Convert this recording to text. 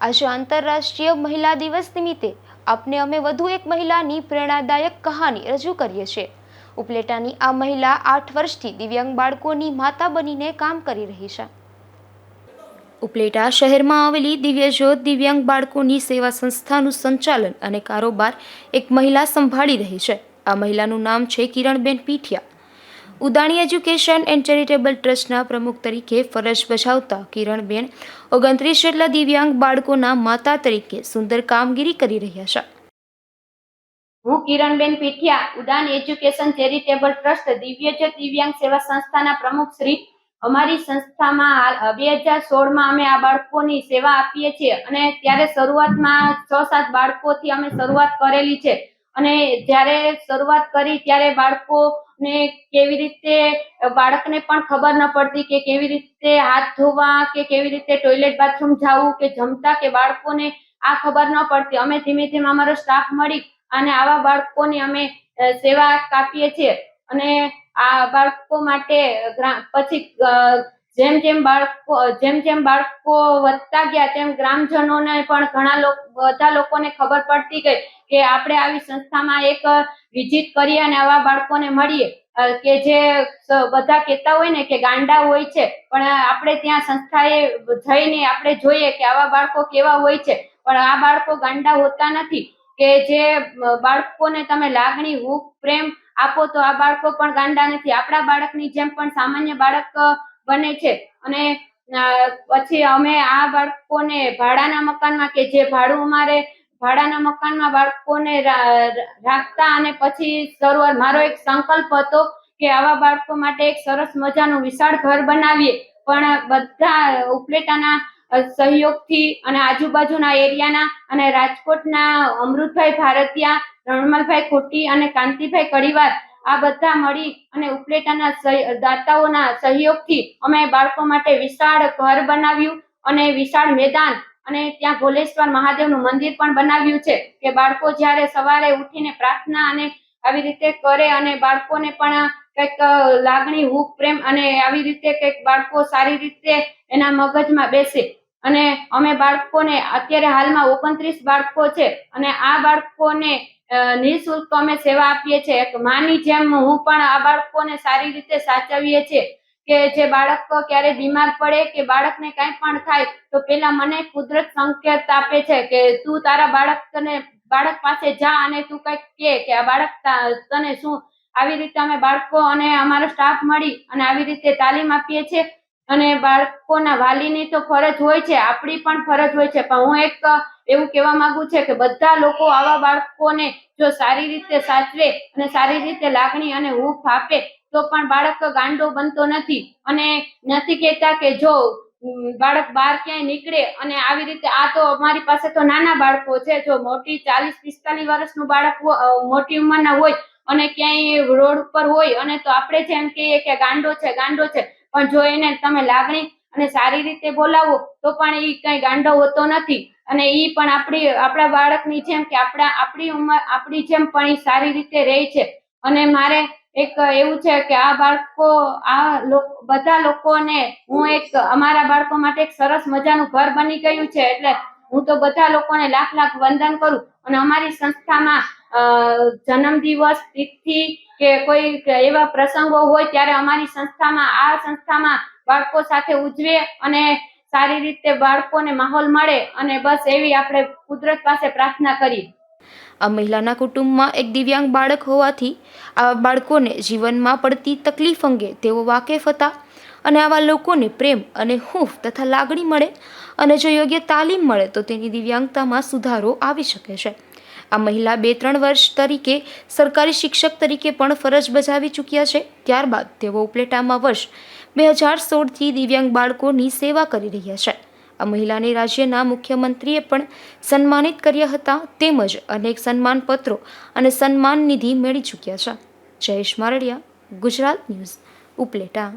આજે આંતરરાષ્ટ્રીય મહિલા દિવસ નિમિત્તે આપને અમે વધુ એક મહિલાની પ્રેરણાદાયક કહાની રજૂ કરીએ છીએ. ઉપલેટાની આ મહિલા આઠ વર્ષથી દિવ્યાંગ બાળકોની માતા બનીને કામ કરી રહી છે. ઉપલેટા શહેરમાં આવેલી દિવ્યજ્યોત દિવ્યાંગ બાળકોની સેવા સંસ્થાનું સંચાલન અને કારોબાર એક મહિલા સંભાળી રહી છે. આ મહિલાનું નામ છે Kiranben Pithiya. Udani education and charitable ટ્રસ્ટના પ્રમુખ તરીકે ફરજ બજાવતા કિરણબેન ઓગણત્રીસ જેટલા દિવ્યાંગ બાળકોના માતા તરીકે સુંદર કામગીરી કરી રહ્યા છે. હું કિરણબેન પીઠિયા ઉડાન એજ્યુકેશન ચેરિટેબલ ટ્રસ્ટ દિવ્યજ્યોત દિવ્યાંગ સેવા સંસ્થાના પ્રમુખ શ્રી. અમારી સંસ્થામાં બે હજાર સોળમાં અમે આ બાળકોની સેવા આપીએ છીએ અને ત્યારે શરૂઆતમાં છ સાત બાળકોથી અમે શરૂઆત કરેલી છે. અને જ્યારે શરૂઆત કરી ત્યારે બાળકોને કેવી રીતે, બાળકને પણ ખબર ન પડતી કે કેવી રીતે હાથ ધોવા, કે કેવી રીતે ટોયલેટ બાથરૂમ જવું, કે જમતા, કે બાળકોને આ ખબર ન પડતી. અમે ધીમે ધીમે અમારો સ્ટાફ મળી અને આવા બાળકોની અમે સેવા કાપીએ છીએ. અને આ બાળકો માટે પછી જેમ જેમ બાળકો, જેમ જેમ બાળકો વધતા ગયા તેમ ગ્રામજનોને પણ ઘણા લોકો બધા લોકોને ખબર પડતી ગઈ કે આપણે આવી સંસ્થામાં એક વિઝિટ કરીએ અને આવા બાળકોને મળીએ. કે જે બધા કહેતા હોય ને કે ગાંડા હોય છે, પણ આપણે ત્યાં સંસ્થાએ જઈને આપણે જોઈએ કે આવા બાળકો કેવા હોય છે. પણ આ બાળકો ગાંડા હોતા નથી. કે જે બાળકોને તમે લાગણી, હૂંફ, પ્રેમ આપો તો આ બાળકો પણ ગાંડા નથી. આપણા બાળકની જેમ પણ સામાન્ય બાળક બને છે. અને પછી અમે આ બાળકોને ભાડાના મકાનમાં કે જે ભાડું અમારે ભાડાના મકાનમાં બાળકોને રાખતા અને પછી શરૂઆત, મારો એક સંકલ્પ હતો કે આવા બાળકો માટે એક સરસ મજાનું વિશાળ ઘર બનાવીએ. પણ બધા ઉપલેટાના સહયોગથી અને આજુબાજુના એરિયાના અને રાજકોટના અમૃતભાઈ ભારતીયા, રણમલભાઈ ખોટી અને કાંતિભાઈ કડીવાર આ બધા મળી અને ઉપલેટાના દાતાઓના સહયોગથી અમે બાળકો માટે વિશાળ ઘર બનાવ્યું અને વિશાળ મેદાન અને ત્યાં ભોલેશ્વર મહાદેવનું મંદિર પણ બનાવ્યું છે કે બાળકો જ્યારે સવારે ઉઠીને પ્રાર્થના અને આવી રીતે કરે અને બાળકોને પણ કંઈક લાગણી હુક પ્રેમ અને આવી રીતે કંઈક બાળકો સારી રીતે એના મગજમાં બેસે. અને અમે બાળકોને, અત્યારે હાલમાં ઓગણત્રીસ બાળકો છે અને આ બાળકોને નિઃશુલ્ક અમે સેવા આપીએ છીએ. એક માની જેમ હું પણ આ બાળકોને સારી રીતે સાચવીએ છીએ કે જે બાળક ક્યારે બીમાર પડે કે બાળકને કાંઈ પણ થાય, તો પેલા મને કુદરત સંકેત આપે છે કે તું તારા બાળકને, બાળક પાસે જા અને તું કંઈક કે કે આ બાળક તને શું? આવી રીતે અમે બાળકો અને અમારો સ્ટાફ મળી અને આવી રીતે તાલીમ આપીએ છીએ. અને બાળકોના વાલીની તો ફરજ હોય છે, આપણી પણ ફરજ હોય છે. પણ હું એક એવું કહેવા માંગુ છે કે બધા લોકો આવા બાળકોને જો સારી રીતે સાચવે અને સારી રીતે લાગણી અને હૂંફ આપે, તો પણ બાળક ગાંડો બનતો નથી. અને નથી કહેતા કે જો બાળક બહાર ક્યાંય નીકળે અને આવી રીતે, આ તો અમારી પાસે તો નાના બાળકો છે, જો મોટી ચાલીસ, પિસ્તાલીસ વર્ષનું બાળક મોટી ઉંમરના હોય અને ક્યાંય રોડ ઉપર હોય અને તો આપણે જેમ કહીએ કે ગાંડો છે ગાંડો છે. પણ જો એને તમે લાગણી અને સારી રીતે બોલાવો, તો પણ એ કઈ ગાંડો હોતો નથી. અને એ પણ આપણી આપણા બાળકની જેમ કે આપણા, આપણી ઉંમર, આપણી જેમ પણ એ સારી રીતે રહે છે. અને મારે એક એવું છે કે આ બાળકો, આ બધા લોકોને હું એક, અમારા બાળકો માટે એક સરસ મજાનું ઘર બની ગયું છે. એટલે હું તો બધા લોકોને લાખ લાખ વંદન કરું. અને અમારી સંસ્થામાં જન્મદિવસ, તિથિ કે કોઈ એવા પ્રસંગો હોય ત્યારે અમારી સંસ્થામાં, આ સંસ્થામાં બાળકો સાથે ઉજવે અને સારી રીતે બાળકોને માહોલ મળે અને બસ એવી આપણે કુદરત પાસે પ્રાર્થના કરીએ આ મહિલાના કુટુંબમાં એક દિવ્યાંગ બાળક હોવાથી આ બાળકોને જીવનમાં પડતી તકલીફ અંગે તેઓ વાકેફ હતા અને આવા લોકોને પ્રેમ અને હૂંફ તથા લાગણી મળે અને જો યોગ્ય તાલીમ મળે તો તેની દિવ્યાંગતામાં સુધારો આવી શકે છે. આ મહિલા બે ત્રણ વર્ષ તરીકે સરકારી શિક્ષક તરીકે પણ ફરજ બજાવી ચૂક્યા છે. ત્યારબાદ તેઓ ઉપલેટામાં વર્ષ બે હજાર સોળથી દિવ્યાંગ બાળકોની સેવા કરી રહ્યા છે. આ મહિલાને રાજ્યના મુખ્યમંત્રીએ પણ સન્માનિત કર્યા હતા તેમજ અનેક સન્માનપત્રો અને સન્માન નિધિ મેળવી ચૂક્યા છે. જયેશ મારડિયા, ગુજરાત ન્યૂઝ, ઉપલેટા.